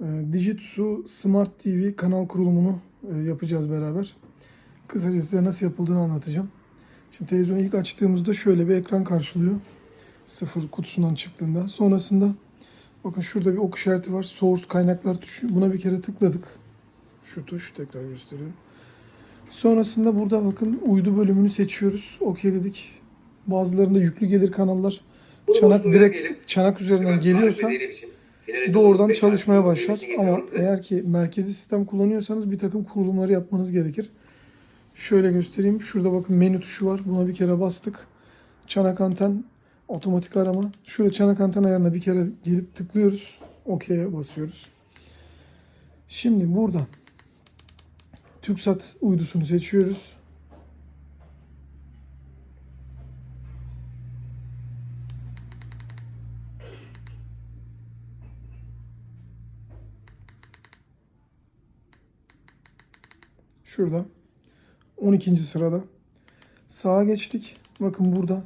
Ee, Dijitsu Smart TV kanal kurulumunu e, yapacağız beraber. Kısaca size nasıl yapıldığını anlatacağım. Şimdi televizyonu ilk açtığımızda şöyle bir ekran karşılıyor. Sıfır kutusundan çıktığında. Sonrasında bakın şurada bir ok işareti var. Source kaynaklar tuşu. Buna bir kere tıkladık. Şu tuş tekrar gösteriyorum. Sonrasında burada bakın uydu bölümünü seçiyoruz. OK dedik. Bazılarında yüklü gelir kanallar. Çanak direkt çanak üzerinden geliyorsa doğrudan çalışmaya başlar. Ama eğer ki merkezi sistem kullanıyorsanız bir takım kurulumları yapmanız gerekir. Şöyle göstereyim. Şurada bakın menü tuşu var. Buna bir kere bastık. Çanak anten otomatik arama. Şurada çanak anten ayarına bir kere gelip tıklıyoruz. OK'ye basıyoruz. Şimdi burada TürkSat uydusunu seçiyoruz. Şurada 12. sırada. Sağa geçtik. Bakın burada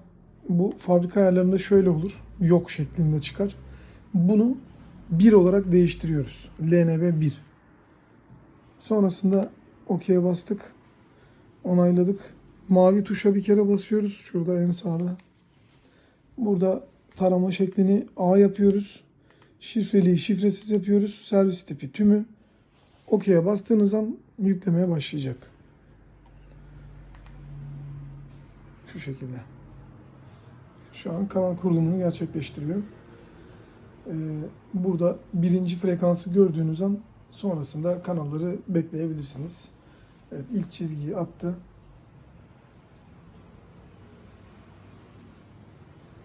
bu fabrika ayarlarında şöyle olur. Yok şeklinde çıkar. Bunu 1 olarak değiştiriyoruz. LNB 1. Sonrasında OK'ye bastık. Onayladık. Mavi tuşa bir kere basıyoruz. Şurada en sağda. Burada tarama şeklini A yapıyoruz. Şifreliği şifresiz yapıyoruz. Servis tipi tümü. OK'ye bastığınız an yüklemeye başlayacak. Şu şekilde. Şu an kanal kurulumunu gerçekleştiriyor. Ee, burada birinci frekansı gördüğünüz an sonrasında kanalları bekleyebilirsiniz. Evet, ilk çizgiyi attı.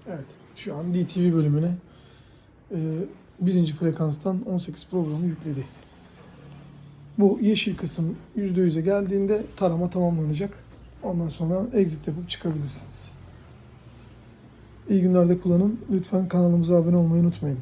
Evet, şu an DTV bölümüne e, birinci frekanstan 18 programı yükledi. Bu yeşil kısım %100'e geldiğinde tarama tamamlanacak. Ondan sonra exit yapıp çıkabilirsiniz. İyi günlerde kullanın. Lütfen kanalımıza abone olmayı unutmayın.